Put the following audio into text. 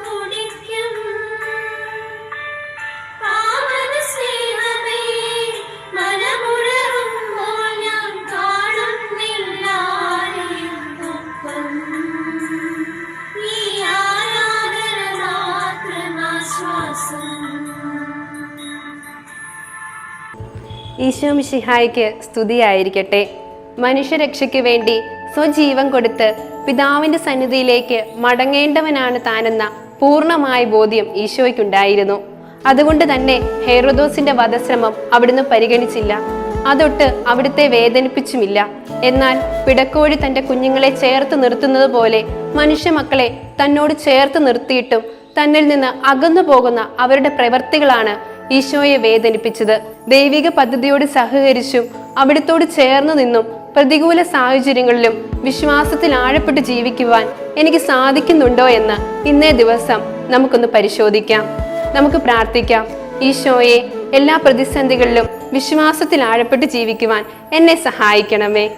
കുടിക്കും. ഞാൻ ഈശോ മിഷിഹായ്ക്ക് സ്തുതിയായിരിക്കട്ടെ. മനുഷ്യരക്ഷയ്ക്ക് വേണ്ടി സ്വജീവൻ കൊടുത്ത് പിതാവിന്റെ സന്നിധിയിലേക്ക് മടങ്ങേണ്ടവനാണ് താനെന്ന പൂർണമായ ബോധ്യം ഈശോയ്ക്കുണ്ടായിരുന്നു. അതുകൊണ്ട് തന്നെ ഹെറോദോസിന്റെ വധശ്രമം അവിടുന്ന് പരിഗണിച്ചില്ല. അതൊട്ട് അവിടുത്തെ വേദനിപ്പിച്ചുമില്ല. എന്നാൽ പിടക്കോഴി തന്റെ കുഞ്ഞുങ്ങളെ ചേർത്ത് നിർത്തുന്നത് പോലെ മനുഷ്യ മക്കളെ തന്നോട് ചേർത്ത് നിർത്തിയിട്ടും തന്നിൽ നിന്ന് അകന്നു പോകുന്ന അവരുടെ പ്രവർത്തികളാണ് ഈശോയെ വേദനിപ്പിച്ചത്. ദൈവിക പദ്ധതിയോട് സഹകരിച്ചും അവിടത്തോട് ചേർന്ന് നിന്നും പ്രതികൂല സാഹചര്യങ്ങളിലും വിശ്വാസത്തിൽ ആഴപ്പെട്ട് ജീവിക്കുവാൻ എനിക്ക് സാധിക്കുന്നുണ്ടോ എന്ന് ഇന്നേ ദിവസം നമുക്കൊന്ന് പരിശോധിക്കാം. നമുക്ക് പ്രാർത്ഥിക്കാം. ഈശോയെ എല്ലാ പ്രതിസന്ധികളിലും വിശ്വാസത്തിൽ ആഴപ്പെട്ട് ജീവിക്കുവാൻ എന്നെ സഹായിക്കണമേ.